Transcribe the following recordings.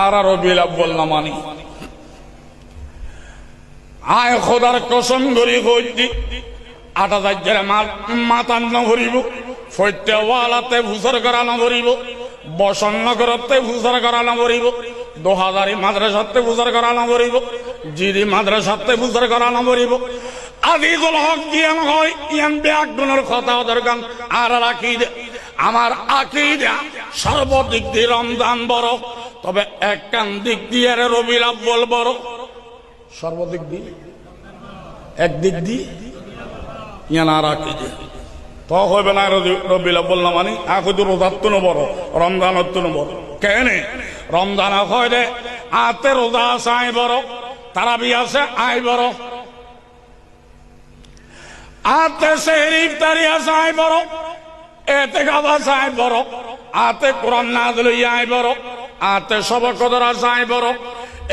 আর আর রবিউল আব্বাল না মানি আয় খোদার কসম করি কইতি, আটা দাজ্যের মাতান নভরিব ফৈত্য ওয়ালাতে ভূসর করা নভরিব বসন্নগরতে ভূসর করা নভরিব দোহাজারি মাদ্রাসাতে ভূসর করা নভরিব জিরি মাদ্রাসাতে ভূসর করা নভরিব আজিজুল হক জ্ঞান হয় ইয়ান ব্যাগুণের কথা গান, আর রাখি আমার আকিদা সর্বদিক দিয়ে রমজান বড় তবে এক কান দিক দিয়ে রবিল আব্বল বড়। সর্বদিক দিয়ে। একদিক দিয়ে। ইয়ানা রাখি যে। তো হইবে না রবিলা বললাম মানে। এখন তো রোজার তো বড় রমজানের তো বড়। কেনে? রমজান হয় রে আতে রোজা আছে আই বড়। তারাবি আছে আই বড়। আতে সেহরি ইফতারি আছে আই বড়। এতে গাবা আছে আই বড়। আতে কোরআন নাজ লইয়া আই বড়। আতে সব কদর আছে আই বড়।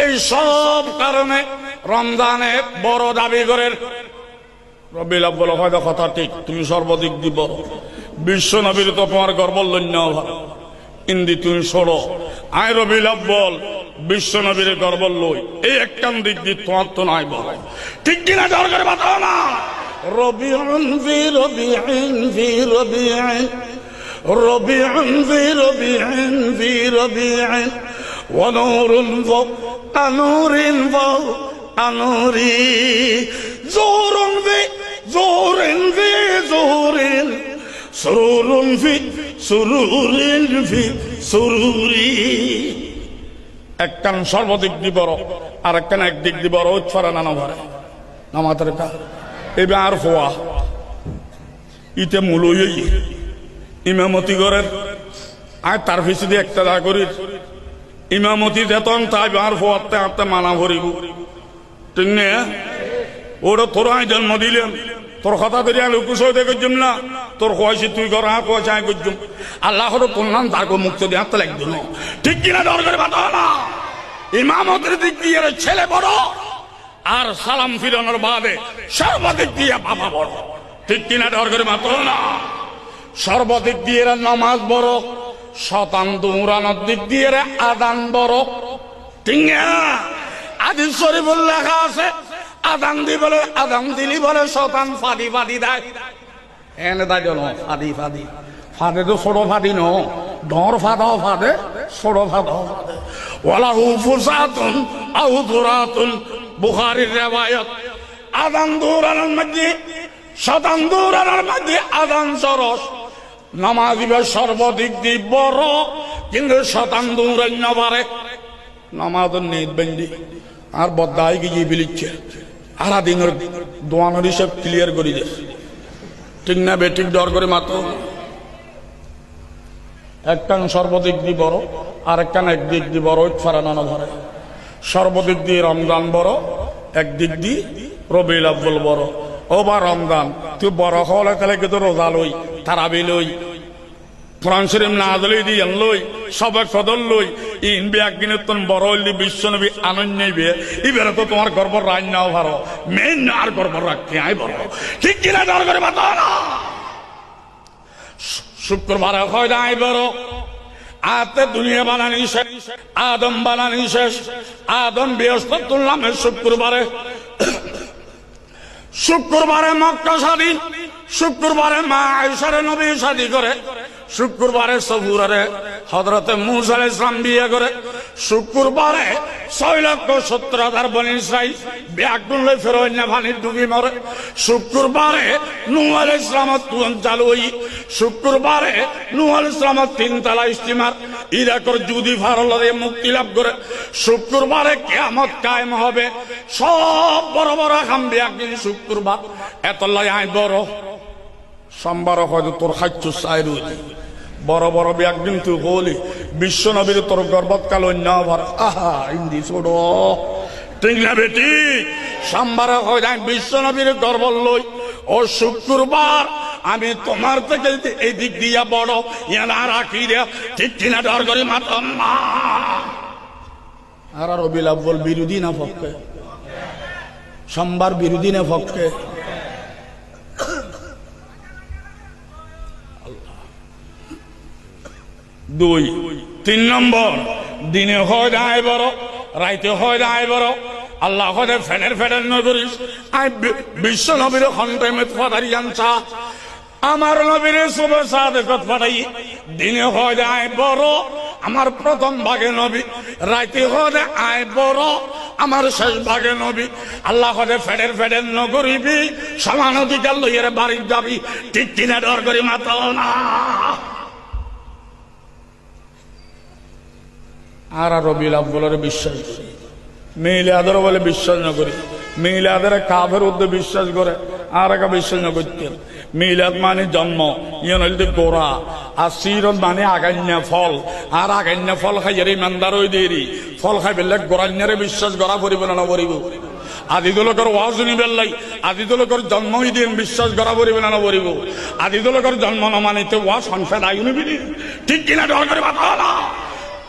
এই সব কারণে রমজানে বড় দাবি করে। রবিল আব্বল হয়তো কথা ঠিক, তুমি সর্বাধিক দিব বিশ্ব নবীর তো তোমার গর্ব লন্য ইন্দি তুমি সরো আয় রবিল আব্বল, বিশ্ব নবীর গর্ব লই। এই একখান দিক দিয়ে তোমার তো নাই বল ঠিক কিনা দরকার বাতাও না? রবিউন ফি রবিউন ফি রবিউন রবিউন ফি রবিউন ফি রবিউন ونور فوق نور فوق نوري زور في زور في زور سرور في سرور في سروري একখান সর্বদিক দি বড় আর একখান একদিক দি বড় উৎফারে নানা ভরে নামাতের কা এবার আর ফোয়া ইতে মূলই ইমামতি করেন। আর তার পিছু দিয়ে একটা দা করি। ইমামতি দেতন তাই আর ফোয়াতে আতে মানা ভরিব ঠিক ওটা তোর জন্ম দিলেন। তোর কথা ধরে আমি উকুশ হইতে করছুম না। তোর কয়েছি তুই কর হ্যাঁ কয়েছে আমি করছুম আল্লাহ হলো তোর নাম, তার মুক্ত দিয়ে হাতে লাগবে না। ঠিক কিনা দরকার বাতা না। ইমামতের দিক দিয়ে ছেলে বড়। আর সালাম ফিরানোর বাদে সর্বাধিক দিয়ে বাবা বড়। ঠিক কিনা দরকার বাতা না। সর্বাধিক দিয়ে নামাজ বড়, শতান দৌড়ানোর দিক দিয়ে আদান বড়। না আদিল শরীফুল লেখা আছে, আদান দি বলে, আদান দিলি বলে শতান ফাদি ফাদি দেয়। এনে তাই জন ফাদি ফাদি। ফাদে তো ছোট ফাদি ন ডর ফাদাও ফাদে ছোট ফাদাও ফাদে। ওয়ালা হু ফুসাতুন আউ দুরাতুন, বুখারীর রিওয়ায়াত। আদান দৌড়ানোর মধ্যে শতান দৌড়ানোর মধ্যে আদান সরস। নামাজিবে সর্বাধিক দি বড়, কিন্তু শতান দৌড়ান্য পারে নামাজের নিদ বেন্দি আর বদাই গিয়ে বিলিচ্ছে আর দিনের দোয়ানোর হিসেব ক্লিয়ার করি দে। ঠিক না বেঠিক ডর করে মাত্র একটান সর্বদিক দি বড়, আর একটান একদিক দি বড় ফারা নানা ধরে। সর্বদিক দিয়ে রমজান বড় একদিক দি রবিল আব্বুল বড়। ও বা রমজান তুই বড় হলে তাহলে কিন্তু রোজা লই, তারাবি লই, কোরআন শরীফ না দলই দি লই সবে কদল লই ইন বিয়াক তোর বড় হইলি বিশ্ব নবী আনন্দ নেবে। এবারে তো তোমার গর্ব রাজ নাও ভালো, মেন আর গর্ব রাখতে আই বড়। ঠিক কিনা দর করে বাতা না? শুক্রবারে হয় আই বড়। আতে দুনিয়া বানানি শেষ, আদম বানানি শেষ, আদম বৃহস্পতি তুললাম শুক্রবারে শুক্রবারে মক্কা স্বাধীন শুক্রবারে মা আয়সারে নবী শাদি করে। শুক্রবারে সবুরারে হজরতে মুসা ইসলাম বিয়ে করে। শুক্রবারে ছয় লক্ষ সত্তর হাজার বনি ইসরাইল ব্যাগ ডুনলে ফেরোয় ভানির ডুবি মরে। শুক্রবারে নুয়াল ইসলামত তুন চালু হই। শুক্রবারে নুয়াল ইসলামত তিন তালা স্টিমার ইরাকর জুদি ফারলারে মুক্তি লাভ করে। শুক্রবারে কেয়ামত কায়েম হবে। সব বড় বড় খাম্বি একদিন শুক্রবার। এত লাই আয় বড়। সোমবার হয়তো তোর খাচ্ছ চাই রুজি বড় বড় ব্যাগ কিন্তু বলি, বিশ্ব নবীর তোর গর্বত কাল অন্য ভর আহা হিন্দি ছোট। না বেটি, সোমবার হয় বিশ্ব নবীর গর্ব লই। ও শুক্রবার, আমি তোমার থেকে এই দিক দিয়া বড় ইয়ানা রাখি দিয়া ঠিক কিনা ডর করি মাতাম আর আর অবিলাপ বল, বিরোধী না পক্ষে সোমবার বিরোধী না পক্ষে দুই, তিন নম্বর, দিনে হয় যায় বড়, রাইতে হয় যায় বড়। আল্লাহ হদে ফেনের ফেনের নগরিস আই বিশ্ব নবীর খন্ডেমেত ফাদারি জানছা আমার নবীর শুভ সাদেকত পাঠাই, দিনে হয় যায় বড়। আমার প্রথম ভাগে নবী, রাইতে হদে আয় বড়। আমার শেষ ভাগে নবী, আল্লাহ হদে ফেডের ফেডের নগরিবি, সমান অধিকার লইয়ের বাড়ির যাবি ঠিক কিনা ডর করি মাতা না। আর আর রবিউল বিশ্বাস করি। মিলাদের বলে বিশ্বাস না করি। মিলাদের কাফের উদ্দে বিশ্বাস করে, আর একা বিশ্বাস না করতেন মিলাদ মানে জন্ম, ইয়ন হইতে গোড়া। আর সিরত মানে আগান্যা ফল। আর আগান্যা ফল খাইয়ার ইমানদার ওই দেরি। ফল খাই পেলে গোড়ান্যারে বিশ্বাস করা পড়িব না পড়িব। আদিদুলকর ওয়াজ নিবেল লাই আদিদুলকর জন্মই দিন বিশ্বাস করা পড়িব না পড়িব। আদিদুলকর জন্ম ন মানিতে ওয়াজ সংসার আয়ু নিবি ঠিক কিনা ডর করে